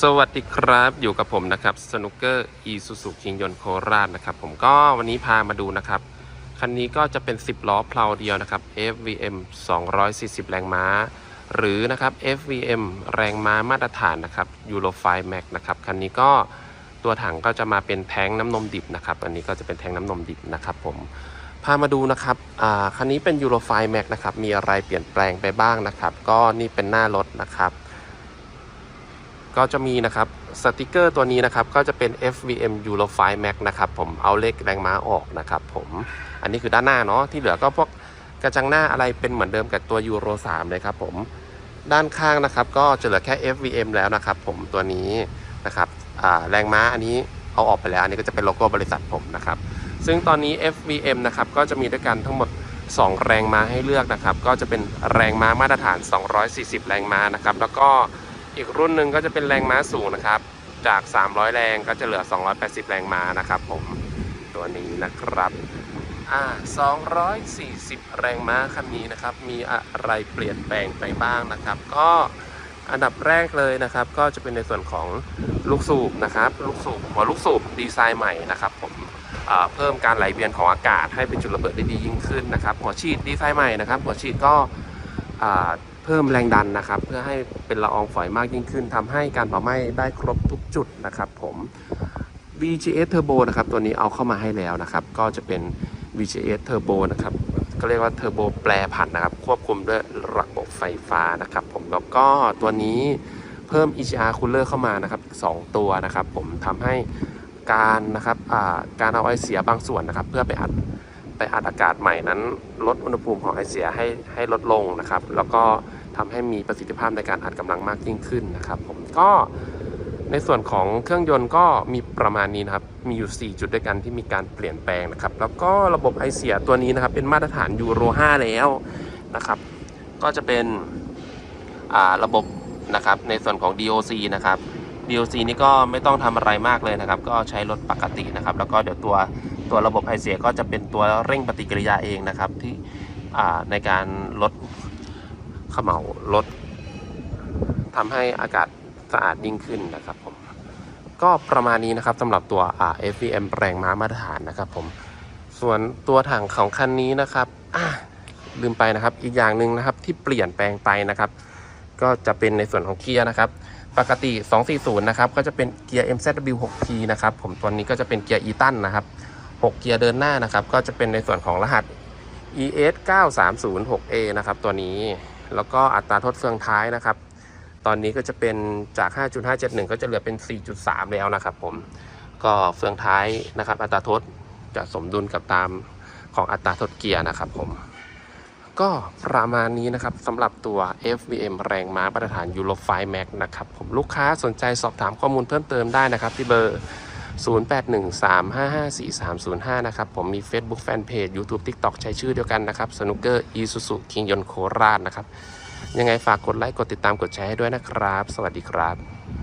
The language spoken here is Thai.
สวัสดีครับอยู่กับผมนะครับสนุกเกอร์อีซูซูคิงยนโคราชนะครับ ผมก็วันนี้พามาดูนะครับ คันนี้ก็จะเป็น 10 ล้อเพลาเดียวนะครับ FVM 240 แรงม้า หรือนะครับ FVM แรงม้ามาตรฐานนะครับ Euro 5 Max นะครับคันนี้ก็ตัวถังก็จะมาเป็นแท้งน้ำนมดิบนะครับ อันนี้ก็จะเป็นแท้งน้ำนมดิบนะครับ ผมพามาดูนะครับอ่าคันนี้เป็น Euro 5 Max นะครับมีอะไรเปลี่ยนแปลงไปบ้างนะครับ ก็นี่เป็นหน้ารถนะครับ ก็จะมีนะครับสติกเกอร์ตัวนี้นะครับก็จะเป็น FVM Euro 5 Max นะครับผมเอาเลขแรงม้าออกนะครับผมอันนี้คือด้านหน้าเนาะที่เหลือก็พวกกระจังหน้าอะไรเป็นเหมือนเดิมกับตัว Euro 3เลยครับผมด้านข้างนะครับก็จะเหลือแค่ FVM แล้วนะครับผมตัวนี้นะครับแรงม้าอันนี้เอาออกไปแล้ว อันนี้ก็จะเป็นโลโก้บริษัทผมนะครับ ซึ่งตอนนี้ FVM นะครับก็จะมีด้วยกันทั้งหมด 2 แรงม้าให้เลือกนะครับ ก็จะเป็นแรงม้ามาตรฐาน 240 แรงม้านะครับ แล้วก็ อีกรุ่นหนึ่งก็จะเป็นแรงม้าสูงนะครับ จาก 300 แรงก็จะเหลือ 280 แรงม้านะครับผมตัวนี้นะครับอ่า240 แรงม้าคันนี้นะครับ มีอะไรเปลี่ยนแปลงไปบ้างนะครับ ก็อันดับแรกเลยนะครับ ก็จะเป็นในส่วนของลูกสูบนะครับ ลูกสูบหัวลูกสูบดีไซน์ใหม่นะครับ ผมเพิ่มการไหลเวียนของอากาศให้เป็นจุดระเบิดได้ดียิ่งขึ้นนะครับ หัวฉีดดีไซน์ใหม่นะครับ หัวฉีดก็ พิ่มแรงดันนะครับ เพื่อให้เป็นละอองฝอยมากยิ่งขึ้นทำให้การเผาไหม้ได้ครบทุกจุดนะครับผม VGS Turbo นะครับ ตัวนี้เอาเข้ามาให้แล้วนะครับ ก็จะเป็น VGS Turbo นะครับก็เรียกว่าเทอร์โบแปรผันนะครับ ควบคุมด้วยระบบไฟฟ้านะครับ ผมแล้วก็ตัวนี้เพิ่ม EGR cooler เข้ามานะครับอีกสองตัวนะครับ ผมทำให้การนะครับการเอาไอเสียบางส่วนนะครับ เพื่อไปอัด ไปอัดอากาศใหม่นั้น ลดอุณหภูมิของไอเสียให้ให้ลดลงนะครับ แล้วก็ทำให้มีประสิทธิภาพในการอัดกำลังมากยิ่งขึ้นนะครับผมก็ในส่วนของเครื่องยนต์ก็มีประมาณนี้นะครับ มีอยู่ 4 จุดด้วยกันที่มีการเปลี่ยนแปลงนะครับ แล้วก็ระบบไอเสียตัวนี้นะครับ เป็นมาตรฐานยูโร 5 แล้วนะครับ ก็จะเป็นระบบนะครับ ในส่วนของ DOC นะครับ DLC นี่ก็ไม่ต้องทำอะไรมากเลยนะครับ ก็ใช้รถปกตินะครับ แล้วก็เดี๋ยวตัว ตัวระบบไอเสียก็จะเป็นตัวเร่งปฏิกิริยาเองนะครับที่ในการลดขม่าลดทำให้อากาศสะอาดยิ่งขึ้นนะครับผมก็ประมาณนี้นะครับสำหรับตัว FVM แรงม้ามาตรฐานนะครับผมส่วนตัวถังของคันนี้นะครับลืมไปนะครับอีกอย่างหนึ่งนะครับที่เปลี่ยนแปลงไปนะครับ ก็จะเป็นในส่วนของเกียร์นะครับ ปกติ 240 นะครับ ก็จะเป็นเกียร์ MZW 6P นะครับผมตัวนี้ก็จะเป็นเกียร์ e ตันนะครับ 6 เกียร์เดินหน้านะครับ ก็จะเป็นในส่วนของรหัส ES 9306A นะครับ ตัวนี้ แล้วก็อัตราทดเฟืองท้ายนะครับ ตอนนี้ก็จะเป็นจาก 5.571 ก็จะเหลือเป็น 4.3 แล้วนะครับผม ก็เฟืองท้ายนะครับ อัตราทดจะสมดุลกับตามของอัตราทดเกียร์นะครับผม ก็ประมาณนี้นะครับสำหรับตัว FVM แรงม้ามาตรฐาน Euro 5 Max นะครับผม ลูกค้าสนใจสอบถามข้อมูลเพิ่มเติมได้นะครับที่เบอร์ 0813554305 นะครับ ผมมี Facebook Fanpage YouTube TikTok ใช้ชื่อเดียวกันนะครับสนุกเกอร์อีซูซูคิงยนโคราชนะครับ ยังไงฝากกดไลค์ กดติดตามกดแชร์ให้ด้วยนะครับ สวัสดีครับ